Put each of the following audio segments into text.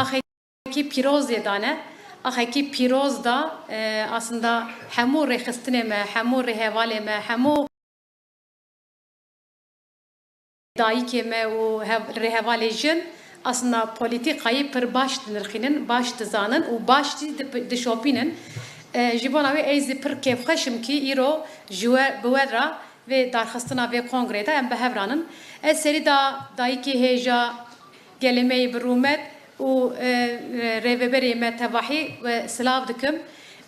axekî pîroz yê dane axekî pîroz da e, aslında hemû rêxistinê me hemû rêhevalê me hemû jin aslında polîtîkayê pir baş dinirxînin baş dizanin û baş dişopînin E, ji bona wê ez pir kêfxweşim kî îro ji we bi we re vê darxistina vê kongrê de da dayîkê hêja gelê me yê bi rûmet û e, e, rêveberê me tevahî ve silav dikim.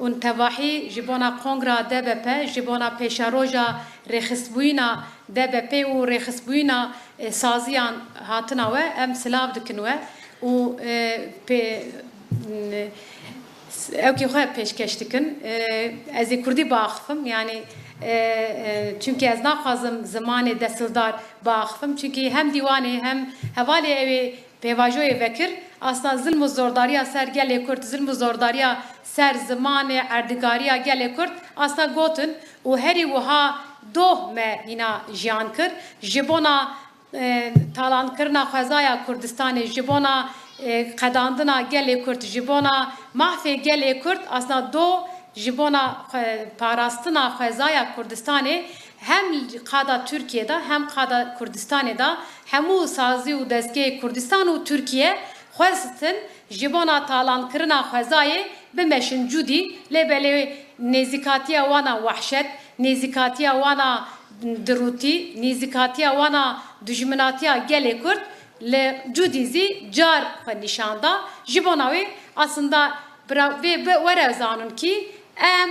Û tevahî ji bona kongra DBP ji bona pêşaroja rêxistbûyîna DBP û rêxistbûyîna e, saziyan hatina we em silav dikin we. Û e, Ez ê Kurdî biaxivim yani e, e, çünkü ez naxwazim zimanê desildar biaxivim çünkü hem dîwanê hem hevalê ew ê pêvajoyê vekir aslında zilm zordariya ser gelê Kurd zilm zordariya ser zimanê erdigariya gelê Kurd aslında gotin û herî wiha doh me hîna jiyan kir. Ji bona e, talankirina xwezaya Kurdistanê ji bona e, qedandina gelê Kurd ji bona mahfê gelê Kurd aslında do ji bona xwe- parastina xwezaya Kurdistanê. Hem qada Türkiye'de hem qada Kurdistanê da hemû sazî û destgehê Kurdistan û Türkiye xwestin ji bona talankirina xwezayê bimeşin cudî lêbelê nêzîkatiya wana wehşet nêzîkatiya wana dirûtî nêzîkatiya wana dijminatiya gelê Kurd li cudî zî car xwe nîşanda. Ji bona wê bira- vê were zanin kî em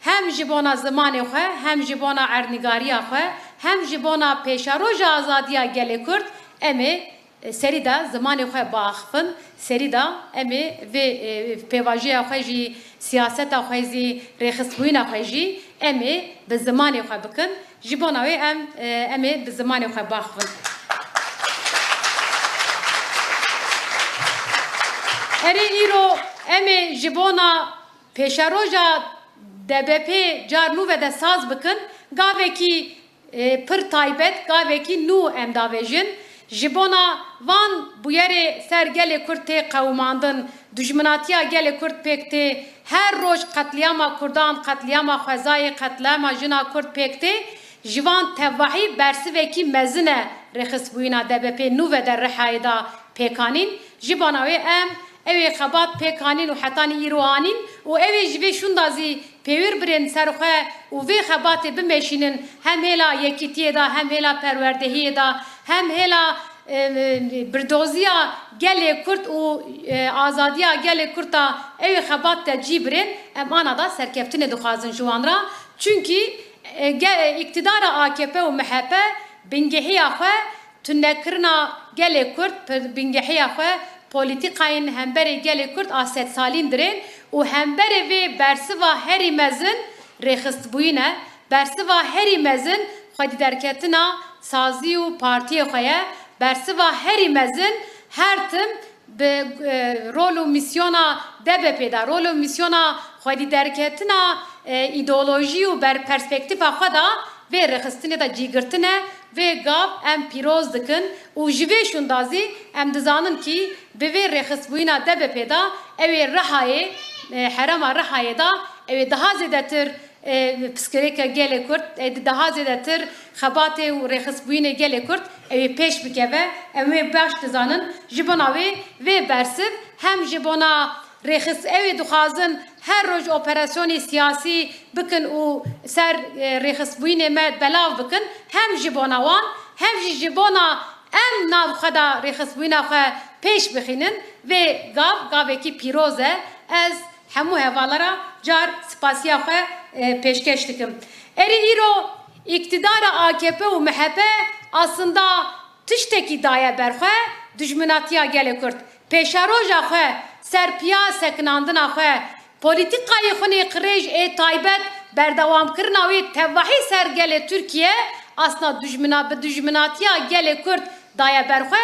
hem ji bona zimanê xwe hem ji bona ernîgariya xwe hem ji bona pêşaroja azadiya gelê Kurd e, serî de zimanê xwe biaxivin serî de em ê vê e, pêvajiya xwe jî siyaseta xwe jî rêxistbûyîna xwe jî em ê bi zimanê xwe bikin. Ji bona wê em e, em ê bi zimanê xwe biaxivin Erê îro em ê ji bona pêşeroja DBP car nû ve de saz bikin gavekî e, pir taybet gavekî nû em davêjin ji bona van bûyerê ser gelê Kurd tê qewmandin dijminatiya gelê Kurd pêk her roj qetliyama Kurdan qetliyama xwezayê qetliyama jina Kurd pêk tê ji van tevahî bersivekî mezin e. Rêxistbûyîna DBP nû ve de rihayê da pêkanîn ji bona wê em Evê xebat pêkanîn û hetanî îroanîn. Û evê ji vê şunda zî pêwîr birên serxwe û vê hem hêla yekîtiyê da hem hêla perwerdehiyê da hem hêla e, e, birdoziya gelê Kurd û e, azadiya gelê Kurd da evê xebat te cî birên em da serkeftinê dixwazin ji wan ra çünkü e, ge- iktidara AKP û MHP bingehiya xwe tunekirina gelê Kurd bingehiya xwe polîtîkayên hemberê gelê Kurd a sed salîn dirên û hemberê vê bersiva herî mezin rêxistbûyîne bersiva herî mezin derketina sazî û partiyê xwe ye bersiva herî mezin her tim bi e, rol û misyona DBP da rol û misyona xwedî derketina e, îdeolojî û ber perspektîfa xwe da cîgirtine vê gav em pîroz dikin û ji vê em dizanin kî bi vê rêxistbûyîna DBP da ew ê Rihayê e, herema Rihayê da ew ê daha zêdetir e, daha zêdetir xebatê û rêxistbûyînê gelê Kurd ew ê pêş bikeve em wê baş dizanin ji wê vê bersiv hem ji bona rêxis ew dixwazin her roj operasyonê siyasî bikin û ser e, rêxisbûyînê me belav bikin hem ji bona wan hem jî ji bona em nav xwe da rêxisbûyîna xwe pêş bixînin vê gav gavekî pîroz e ez hevalara car spasiya xwe e, pêşkeş dikim erî îro iktidara AKP û MHP aslında tiştekî daye berxwe dijminatiya gelê Kurd pêşeroja xwe serpiya sekinandina xwe. Polîtîkayê xunê qirêj ê taybet berdewamkirina wê tevahî ser gelê Türkiye aslında dijmina bi dijminatiya gelê Kurd daye berxwe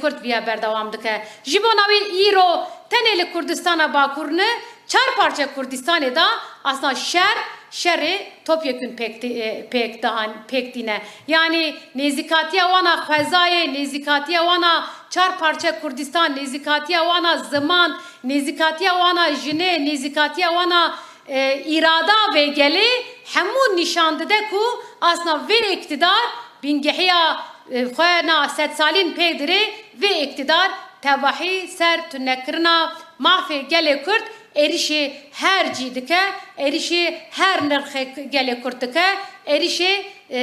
Kurd viya berdewam dike ji bona wê îro tenê li Kurdistana Bakur ne çar parça Kurdistanê da aslında şer şerri topyekun pek e, pek daha pek dine. Yani nezikatiye wana xwezaye, nezikatiye wana çar parça Kurdistan, nezikatiye wana zaman, nezikatiye wana jine, nezikatiye wana e, irada ve geli hemû nişandide ku asna ve iktidar bingehiya e, xwe set salin pêdirê ve iktidar tevahî ser tunekirina mafê gelê Kurd erişê her cî dike, erişê her nirxê gelê Kurd dike, erişê e,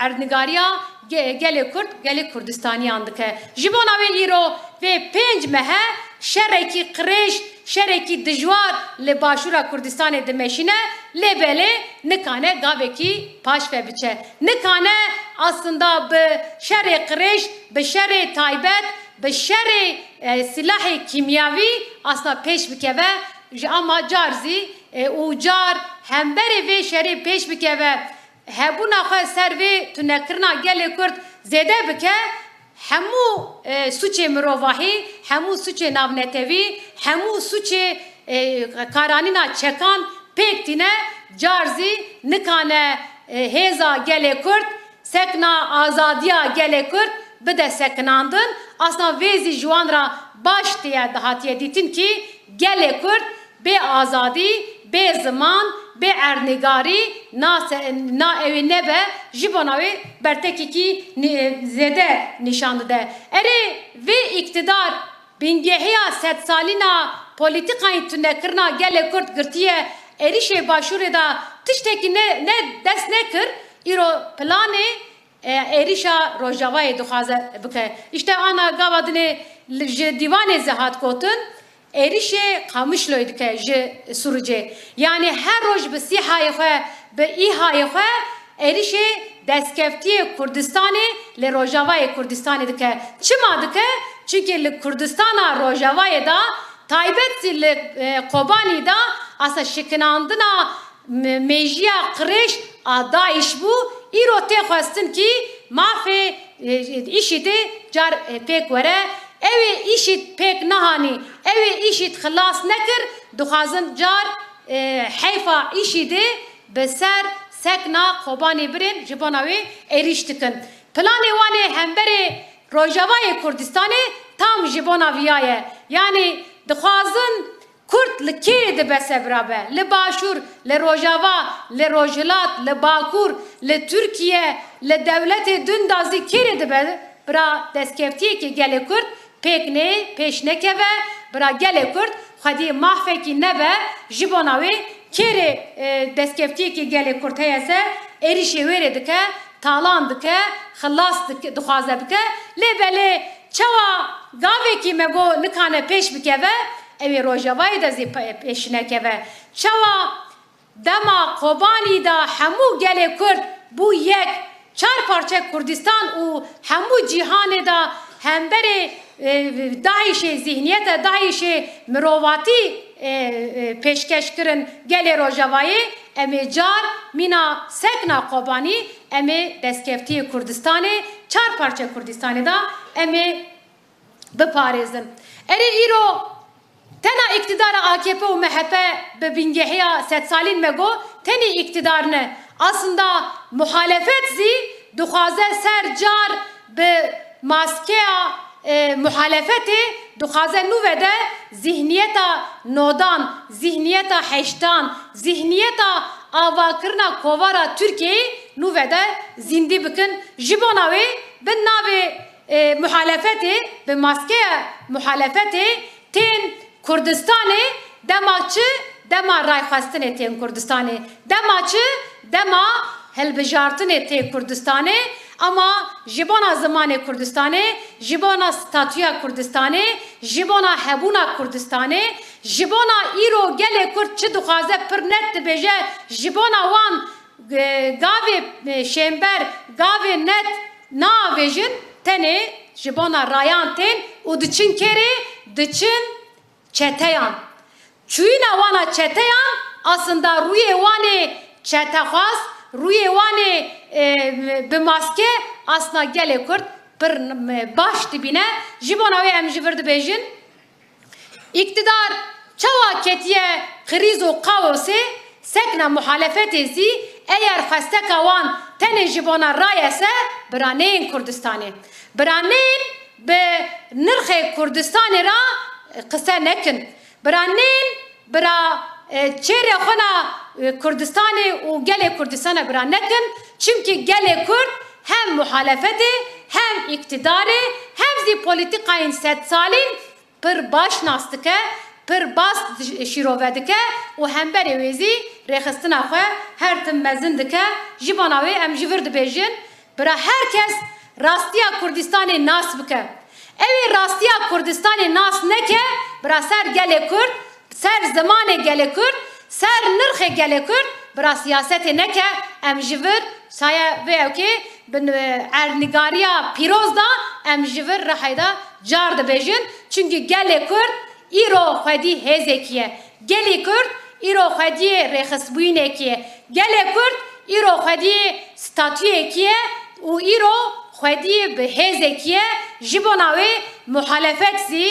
erdnigariya ge- gelê Kurd, gelê Kurdistaniyan dike. Ji bona wê îro vê pênc mehe şerekî qirêj, şerekî dijwar li başûra Kurdistanê dimeşîne lêbelê nikane gavekî paş ve biçe. Nikane aslında bi şerê qirêj, bi şerê taybet, bi şerê e, silahê kimyavî aslında pêş bikeve ama carzî e, û car hemberê vê şerê pêş bikeve hebûna xwe ser vê tunekirina gelê Kurd zêde bike hemû e, suçê mirovahî, hemû suçê navnetevî, hemû suçê karanîna çekan pêk tîne carzî nikane e, hêza gelê Kurd, sekna azadiya gelê Kurd bide sekinandin. Aslında vêzî ji wan ra baş diye dihatiye dîtin ki gelê Kurd bê azadî, bê ziman, bê ernêgarî na na evê nebe ji bona wê bertekekî ni- zêde nîşan dide. Erê vê iktidar bingehiya sed salîna polîtikayên tunekirina gelê Kurd girtiye êrişê başûrê da tiştekî ne ne dest e, êrişa rojavayê dixwaze bike. İşte ana gava dinê li- ji dîwanê zehat gotin êrişê Qamişloyê dike ji Sûricê. Yani her roj bi sîhayê xwe bi îhayê xwe êrişê destkeftiyê Kurdistanê li Rojavayê Kurdistanê dike. Çima dike? Çünkü li Kurdistana Rojavayê da taybet li e, Kobanî da asa şikinandina me- mejiya qirêj a Daeş bû îro tê xwestin ki mafê e, tê car e, pêk were Evê îşît pêk nehanî, evê îşît xilas nekir, dixwazin car e, heyfa îşî de bi ser sekna Kobanê birin ji bona wê êrîş dikin. Planê wan ê hemberê Rojavayê Kurdistanê tam ji bona viya ye. Yani dixwazin Kurd li kê dibe sevrabe? Li Başûr, li Rojava, li Rojhilat, li Bakur, li Türkiye, li devletê Dundazî kê dibe? Bira destkeftiyekê gelê Kurd pêk nê pêş nekeve bira gelê Kurd xwedî mahvekî nebe ji bona wê kêrê e, destkeftiyekê gelê Kurd heye se êrişê wêrê dike talan dike xilas dixwaze bike lêbelê çawa gavekî me got nikane pêş bikeve evê rojavayê de zî pe- pêş nekeve çawa dema Kobanî da hemû gelê Kurd. Bû yek çar parça Kurdistan û hemû cîhanê da hemberê e, Daişê zihniyete Daişê mirovatî e, e, pêşkeş kirin gelê Rojavayê em ê car mîna sekna Kobanî em ê destkeftiyê Kurdistanê çar parça Kurdistanê da em ê biparêzin. Erê îro Tena iktidara AKP û MHP bi bingehiya sed salîn me got tenê iktidar ne. Aslında muhalefet zî dixwaze ser bi maskeya e, muhalefetê dixwaze nû vede zihniyeta nodan, zihniyeta heştan, zihniyeta avakirina kovara Türkiye'yi nû vede zindî bikin. Ji bona wê bin navê e, muhalefetê bi maskeya muhalefetê tên Kurdistanê dema çi dema rayxwestinê tên Kurdistanê. Dema çi dema hilbijartinê tê Kurdistanê. Ama ji bona zimanê Kurdistanê ji bona statuya Kurdistanê ji bona hebûna Kurdistanê ji bona îro gelê Kurd çi dixwaze pir net dibêje ji bona wan e, gavê e, şember gavê net naavêjin tenê ji bona rayan tên û diçin kerê diçin çeteyan. Çuyuna wana çeteyan aslında rûyê wanê çetexwaz, rûyê wanê e, bi maske aslında gelê Kurd pir e, baş dibîne ji bona wê em ji vir dibêjin İktidar çawa ketiye kriz û kaosê sekna muhalefet ezi eğer xwesteka wan tenê ji bona rayese biraneyên Kurdistanê. Biraneyên bi nirxê Kurdistanê ra qise nekin. Biraneyên bira e, çêrê xwe na e, Kurdistanê û gelê Kurdistana bira nekin. Çünkü gelê Kurd hem muhalefetê hem iktidarê hem zî polîtikayên sed salîn pir baş nas dike pir bas şîrove dike û hemberê wê zî her tim mezin dike ji bona wê em ji vir bira herkes rastiya Kurdistanê nas bike evê rastiya Kurdistanê nas neke bira ser gelê Kurd ser zimanê gelê Kurd ser nirxê gelê Kurd bira siyasetê neke em ji vir saya vê evkê bin ernigariya pîroz da em ji vir reheyda car dibêjin çünkü gelê Kurd îro xwedî hêzekî ye gelê Kurd îro xwediyê rêxisbûyînekî ye gelê Kurd îro xwediyê statûyekî ye û xwediyê bi hêzekî ye ji bona wê muhalefet zî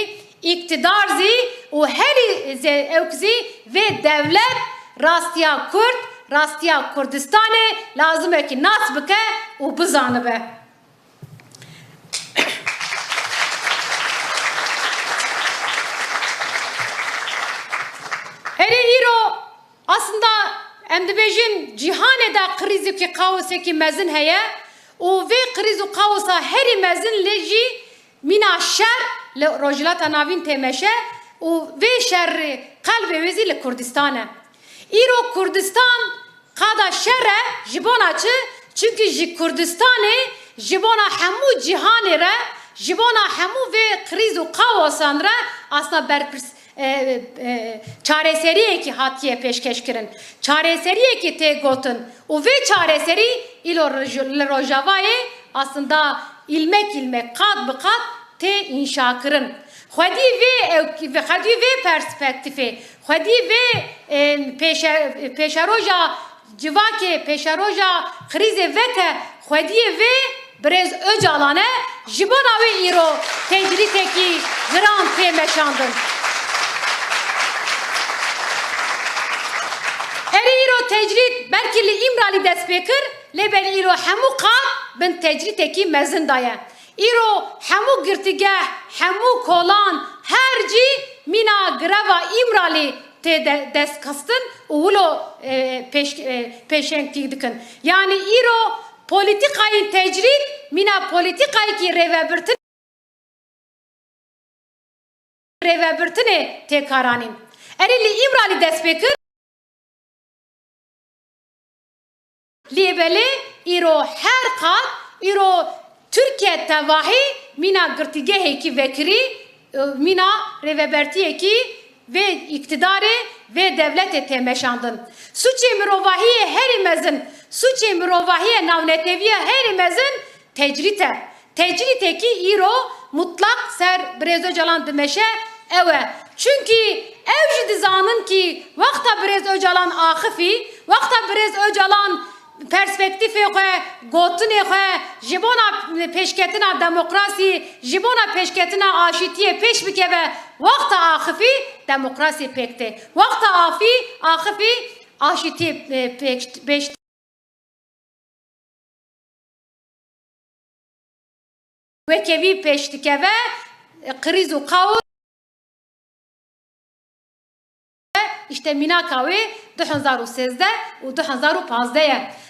iktidar zî û herî ew zî vê devlet rastiya Kurd rastiya Kurdistanê lazim e ki nas bike û bizanibe. Herî îro aslında em dibêjin cîhanê de heye qrîz û qawsa herî mezin lê jî mîna şer li rojilata navîn têmeşe û vê şerrê qelbê wê zî li Kurdistan e. Îro Kurdistan qada şer e ji bona çi? Çünkü ji Kurdistanê ji bona hemû cîhanê re ji bona hemû vê qrîz û qawasan re aslında berpirs e, e, çareseriyekî hatiye pêşkeş kirin. Çareseriyekî tê gotin û vê çareserî îlo li Rojavayê aslında ilmek ilmek qat bi qat tê înşa kirin. Xwedî vê xwedî vê perspektifê xwedî vê pêşeroja civakê pêşeroja xrîzê veke xwediyê vê Birêz Öcalan e ji bona wê îro tecrîtekî Erê îro tecrît belkî li İmralî dest pê kir lê ber îro hemû qat bin tecrîtekî mezin daye. Îro hemû girtîgeh, hemû kolan, her cî mîna greva İmralî tê de dest kastin û wilo pêş pêşengtîk dikin. Yani îro politikayên tecrît mîna politikayekî rêvebirtin rêvebirtinê têkaranîn. Erê li İmralî dest pê kir Lêbelê îro her qat îro Türkiye tevahî mîna girtîgehekî vekirî mîna rêvebertiyekî vê iktidarê vê devletê têmeşandin. Suçê mirovahiyê herî mezin, suçê mirovahiyê navneteviye herî mezin tecrît e. Tecrîtekî îro mutlak ser Birêz Öcalan dimeşe ew e. Çünkü ev jî dizanin ki wexta Birêz Öcalan axifî, wexta Birêz Öcalan perspektifê xwe gotinê xwe ji bona pêşketina demokrasî ji bona pêşketina aşîtiyê pêş bikeve wexta axifî demokrasî pêk tê wexta afî axifî aşîtiyê pêş wekevî pêş dikeve qrîz û qawz işte mînaka wê 2013 û 2015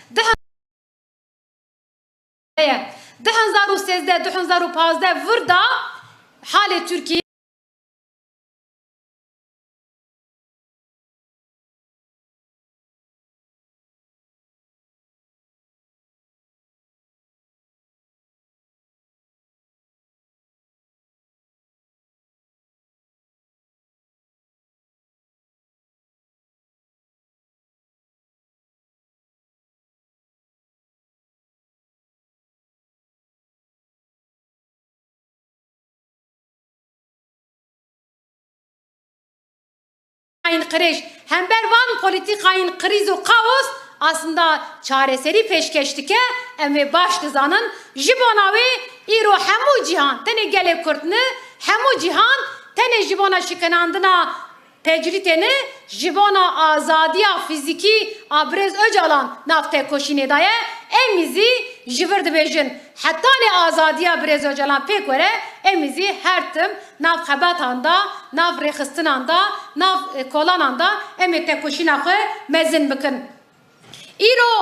ye. 2013 2015 vir da halê Türkiye Kriz, hember van politikayın kriz û kaos aslında çareseri peşkeştike em vê baş dizanin ji bona wê îro hemû cîhan tenê gelê Kurd ne hemû cîhan tenê ji bona şikinandina tecriteni jibona azadiya fiziki abrez öcalan nafte koşine daye emizi jivir dibêjin heta ne azadiya brez öcalan pêk were emizi her tim nav xebatan da nav rêxistinan da nav e, kolanan da em ê tekoşîna xwe mezin bikin îro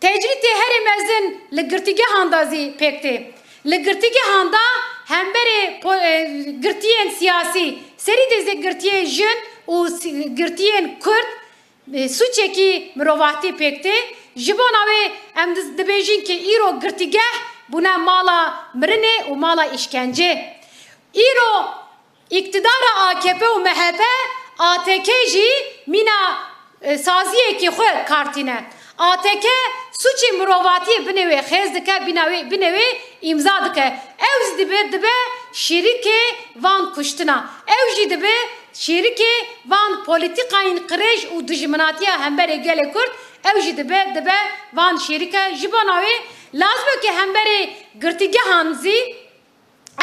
tecritê herê mezin li girtîgehan da zî pêk tê li girtîgehan da hemberê e, girtiyên siyasî serî dêze girtiyê jin û girtiyên kurd e, suçekî mirovahtî pêk tê ji ki îro girtîgeh bûne mala mirinê û mala îşkence îro iktidara AKP û MHP ATK jî mîna e, saziyekî xwe kartîne ATK suçê mirovatiyê binêwê xêz dike binêwê binêwê îmza dike. Ew jî dibe dibe van kuştina. Ew jî dibe van polîtîkayên qirêj û dijminatiya hemberê gelê Kurd. Ew jî dibe van şêrike ji bona wê lazim e ki hemberê girtîgehan zî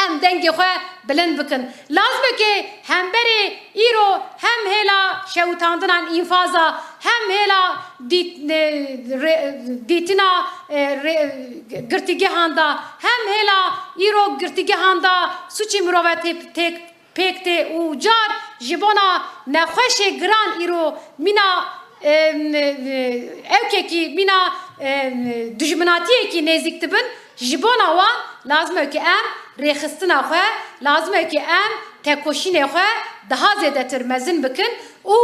em dengê xwe bilind bikin lazim e ki hemberê îro hem hêla şewtandinan înfaza hem hêla dît- e, re- dîtina e, re- girtîgehan da hem hêla îro girtîgehan da suçê mirovetê têk pêk tê û car ji bona dijminatiyekî nêzik dibin ji bona wan lazim e ki em rêxistina xwe lazim e ki em tekoşînê xwe daha zêdetir mezin bikin. Û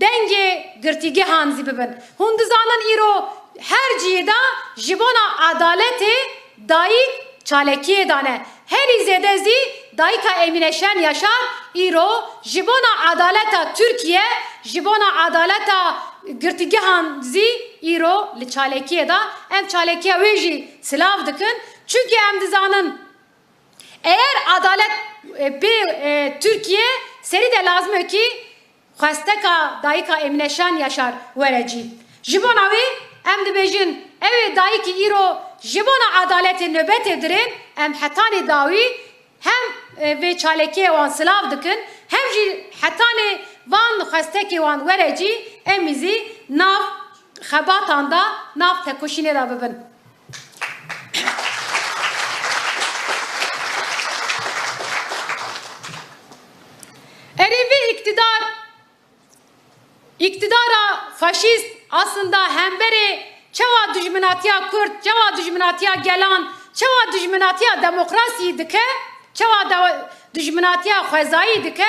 dengê girtîgehan zî bibin. Hûn dizanin her ciyê da ji bona adaletê dayîk çalekiyê dane herî zêde zî Şen yaşar îro ji bona adaleta Türkiye ji bona adaleta girtîgehan zî îro li çalekiyê da em çalekiya wê silav dikin. Çünkü em dizanin eğer adalet e, bir e, Türkiye seri de lazım e ki xwesteka dayika Emine Şen yaşar werecî ji wê em dibêjin ew ê dayikî îro ji bona adaletê nöbetê em hetanê dawî hem e, vê çalekiyê wan silav dikin hem jî hetanê van xwestekê wan werecî em îzî nav xebatan da nav tekoşînê da bibin. Erevi iktidar iktidara faşist aslında hemberi çava düşmanatiya Kürt, çava düşmanatiya Gelan, çava düşmanatiya demokrasiyi dike, çava düşmanatiya xwezayî dike,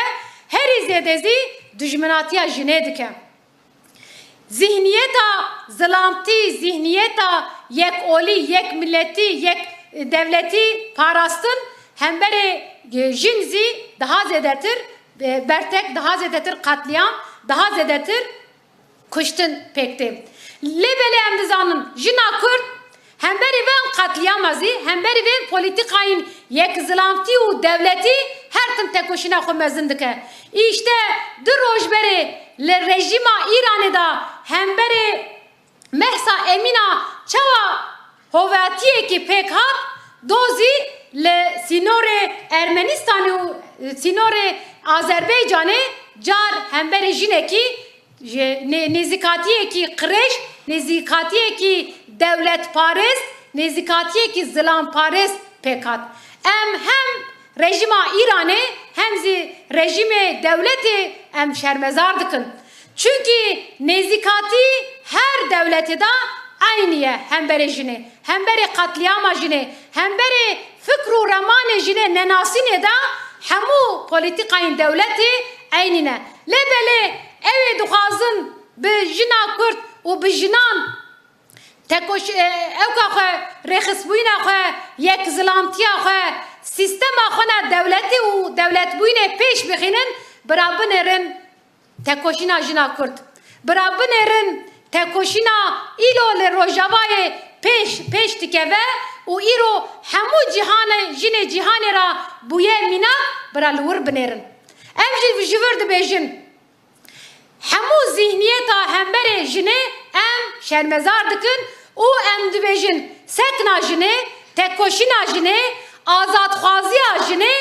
herî zêdezî düşmanatiya jinê dike. Zihniyeta zilamtî, zihniyeta yek olî, yek milleti, yek e, devleti parastın hemberê e, jin zî daha zedetir, e, bertek daha zedetir katliam, daha zedetir kuştun pekti. Lebele em dizanın jina Kürt hemberi ven katliamazı, hemberi ven politikayın yek zilamtî û devleti her tim tekoşina xwe mezin dike. İşte du rojberê li rejima İranê da hemberê Mehsa Emina çawa hovatiyekî pêk hat dozî li sînorê Ermenistanê û e, sînorê Azerbaycanê car hemberê jinekî ji- ne- nezikatiyekî qirêj nezikatiyekî devletparêst nezikatiyekî zilamparêst pêk hat em hem rejima İranê hem zî rejimê devletê em şermezar dikin çünkü nezikati her devleti da aynıye hembere jine, hembere katliama jine, hembere fikru ramane jine nenasine da hemu politikayın devleti aynine. Lebele evi duhazın bi jina kurt u bi jinan tekoş evka xwe rêxisbûyîna xwe yek zilamtiya xwe sîstema xwe na devletî û devletbûyînê pêş bixînin bira binêrin tekoşîna jina Kurd. Bira binêrin tekoşîna îlo li rojavayê pêş pêş dikeve û îro hemû cîhanê jinê cîhanê ra bûye mîna bira li wir binêrin. Ji vir hemû zihniyeta hemberê jinê em şermezar dikin û em dibêjin sekna jinê, tekoşîna jinê, azadxwaziya jinê,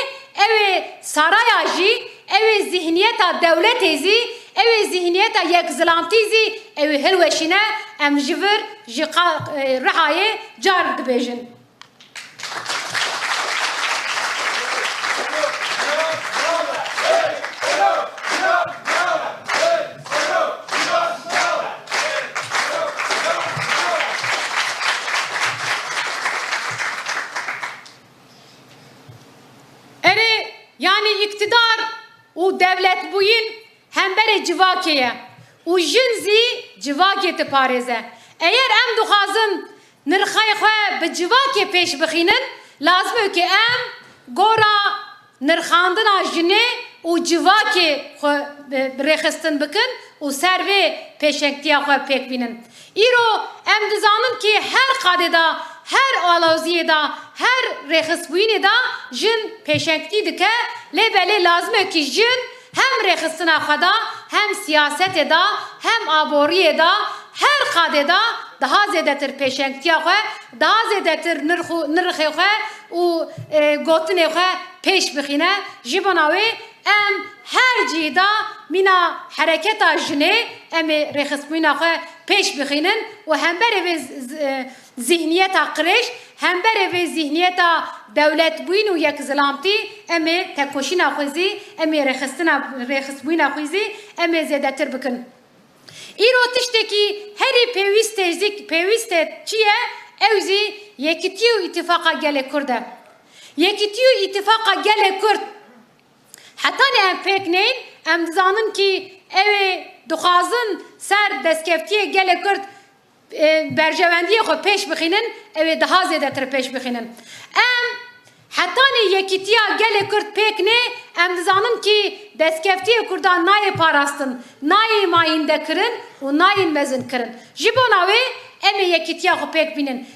ew ê saraya jî, ev zihniyeta devlet ezi ev zihniyeta yek zilantizi ev hilweşine em jivir jika rihaye car dibêjin. Ere yani iktidar u devlet buyun hembere civakeye u jinzi civakê te parêze. Eğer em dixwazin nirxê xwe bi civakê pêş bixînin lazim ki em gora nirxandina jinê û civakê xwe rêxistin bikin û ser vê pêşengtiya xwe pêk bînin. Îro em dizanin ki her qadê da her aloziyê da her rêxistbûyînê da jin pêşengtî dike lêbelê lazim e ki jin hem rêxistina xwe da hem siyasetê da hem aboriyê da her qadê da daha zêdetir pêşengtiya xwe daha zêdetir nirxê xwe û gotinê xwe pêş bixîne ji bona wê em her cîda mîna hereketa jinê em ê rêxistbûyîna xwe pêş bixînin û hemberê vê qirêj hemberê vê zihniyeta dewletbûyîn û yekzilamtî em ê tekoşîna xwe zî em ê rêxistina rêxistbûyîna xwe zî em ê zêdetir bikin. Îro tiştekî herî pêwîst e zik pêwîst e çi ye ew zî yekîtî û îtîfaqa gelê Kurd e. Yekîtî û îtîfaqa gelê Kurd hetanê em pêk neyn em dizanin ki ew ê dixwazin ser destkeftiyê gelê Kurd berjewendiyê xwe pêş bixînin ew ê daha zêdetir pêş bixînin. Em hetanê yekîtiya gelê Kurd pêk nê em dizanin ki destkeftiyê Kurdan nayê parastin, nayê mayînde kirin û mezin kirin. Ji bona wê em ê yekîtiya xwe pêk bînin.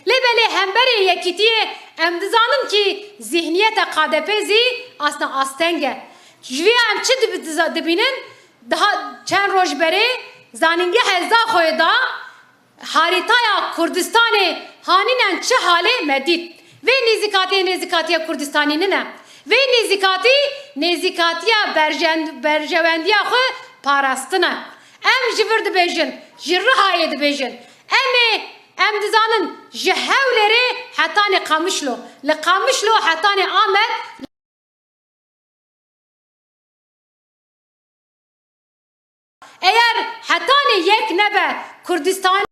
Hemberê yekîtiyê em dizanin ki zihniyeta KDP zî asna asteng e. Ji vê em çi dibînin daha çend roj berê zanîngeha heza xwe da haritaya Kurdistanê hanînen çi halê medît. Vê nêzîkatiya nêzîkatiya Kurdistanî ne? Vê nêzîkatî nêzîkatiya berjewendiya xwe parastin e. Em ji vir dibêjin, ji rihayê dibêjin. Em ê em dizanin ji hewlerê hetanê Qamişlo. Li Qamişlo hetanê Amed eğer hetanê yek nebe Kurdistan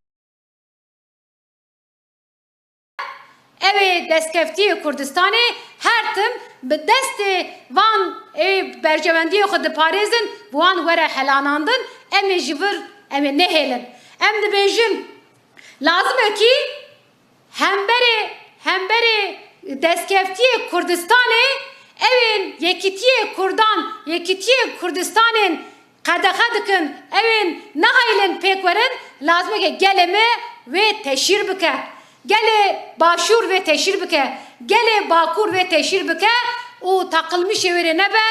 Evê destkeftiyê Kurdistanê her tim bi destê van ê berjewendiyê xwe diparêzin wan were helanandin em ê ji vir em ê nehêlin. Em dibêjin lazim e ki hemberê hemberê destkeftiyê Kurdistanê evên yekîtiyê Kurdan yekîtiyê Kurdistanên qedexe dikin evên nehaylin pêk werin lazim e gelê me wê teşhîr bike. Gelê başûr ve teşhîr bike, gelê bakur ve teşhîr bike û taqilmişê wê nebe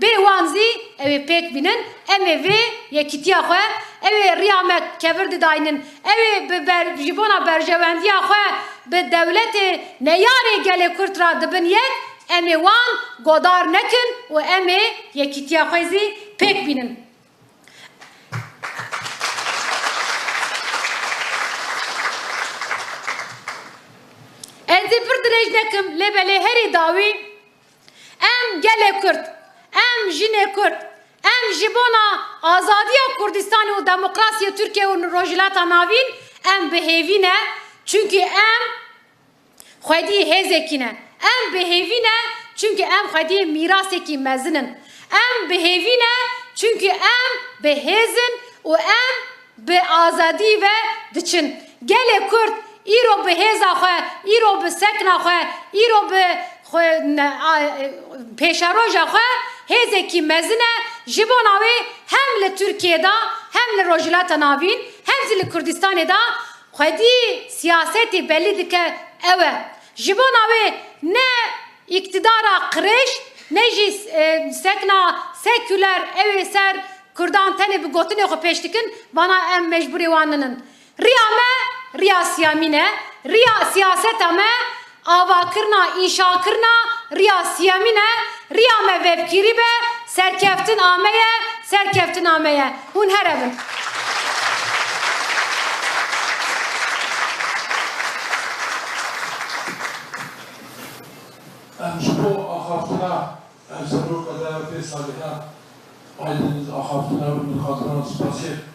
bê wan zî ew ê pêk bînin em ê vê yekîtiya xwe ew ê riya me kevir didayînin ew ê bi ber ji bona berjewendiya xwe bi dewletê neyarê gelê Kurd ra dibin yek? Em ê wan godar nekin. Û em ê yekîtiya xwe zî pêk bînin. Ez ê pir dirêj nekim lêbelê herî dawî em gelê Kurd, em jinê Kurd, em ji bona azadiya Kurdistanê û demokrasiya Tirkiye û rojhilata navîn em bihêvîne çünkü em xwedî hêzekî ne. Em bihêvîne çünkü em xwedî mîrasekî mezinin. Em bihêvîne çünkü em bi hêzin û em bi azadî ve diçin. Gelê Kurd îro bi hêza xwe, îro bi sekna xwe, îro bi pêşeroja xwe hêzekî mezin e ji bona wê hem li Tirkiye da hem li Rojhilata Navîn hem li Kurdistanê da xwedî siyasetê belî dike ew e. Ji bona wê ne iktidara qirêj ne jî sekna seküler ê ser Kurdan tenê bi gotinê xwe pêş dikin bana em mecburê wan ninin. Riya me riya siyamî ne, riya siyaseta me avakirina, înşakirina riya siyemine riya me vevkiri be serkeftin ameye serkeftin ameye. Hun her evin. Em ji bo axaftina em seroka DRP Saliha. Aileniz axaftina ve mülkatına spasiyet